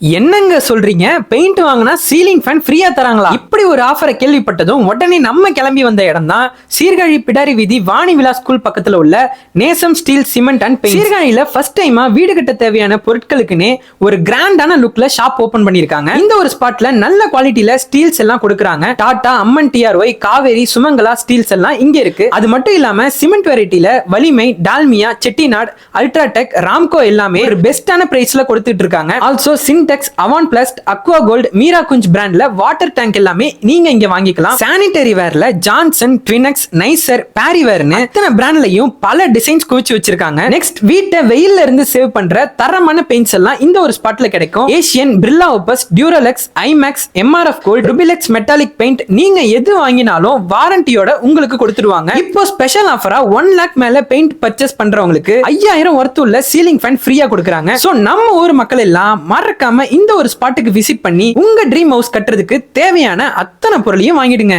என்னங்க சொல்றீங்க? பெயிண்ட் வாங்கினா சீலிங் ஃபேன் ஃப்ரீயா தராங்களா? இப்படி ஒரு ஆஃபரை கேள்விப்பட்டதும் உடனே நம்ம கிளம்பி வந்த இடம் தான் சீர்காழி பிடாரி வீதி வாணி விழா ஸ்கூல் பக்கத்துல உள்ள Nesam steel cement and paint சீர்காழியில first டைமா வீடு கட்ட தேவையான பொருட்களுக்குன்னே ஒரு கிராண்டான லுக்ல ஷாப் ஓபன் பண்ணிருக்காங்க இந்த ஒரு ஸ்பாட்ல நல்ல குவாலிட்டியில ஸ்டீல்ஸ் எல்லாம் கொடுக்குறாங்க. டாடா அம்மன் டிஆர்ஒய் காவேரி சுமங்கலா ஸ்டீல்ஸ் எல்லாம் இங்க இருக்கு. அது மட்டும் இல்லாம சிமெண்ட் வெரைட்டில வலிமை டால்மியா செட்டிநாட் அல்ட்ராடெக் ராம்கோ எல்லாமே ஒரு பெஸ்டான பிரைஸ்ல கொடுத்துட்டு இருக்காங்க. Also Sintex Avon plus Aqua Gold Meera Kunj பிராண்ட்ல வாட்டர் டேங்க் எல்லாமே நீங்க இங்க வாங்கிக்கலாம். சானிட்டரி வேர்ல ஜான்சன் ட்வினக்ஸ் நைசர் பேரிவேர்னு இத்தனை பிராண்ட்லயும் பல டிசைன்ஸ் குவிச்சு வச்சிருக்காங்க. நெக்ஸ்ட் வீட்டை வெயில்ல இருந்து சேவ் பண்ற தரமான பெயிண்ட்ஸ் எல்லாம் இந்த ஒரு ஸ்பாட்ல கிடைக்கும். Asian Birla Opus Duralex iMax MRF gold Rubilex metallic paint நீங்க எது வாங்கினாலும் வாரண்டியோட உங்களுக்கு கொடுத்துருவாங்க இப்போ ஸ்பெஷல் ஆஃபரா ஒன் லேக் மேல பெயிண்ட் பர்ச்சேஸ் பண்றவங்களுக்கு ஐயாயிரம் ஒர்த்து உள்ள சீலிங் ஃபேன் ஃப்ரீயா கொடுக்குறாங்க. சோ நம்ம ஊர் மக்கள் எல்லாம் மறக்காம இந்த ஒரு ஸ்பாட்டுக்கு விசிட் பண்ணி உங்க ட்ரீம் ஹவுஸ் கட்டுறதுக்கு தேவையான அத்தனை பொருளையும் வாங்கிடுங்க.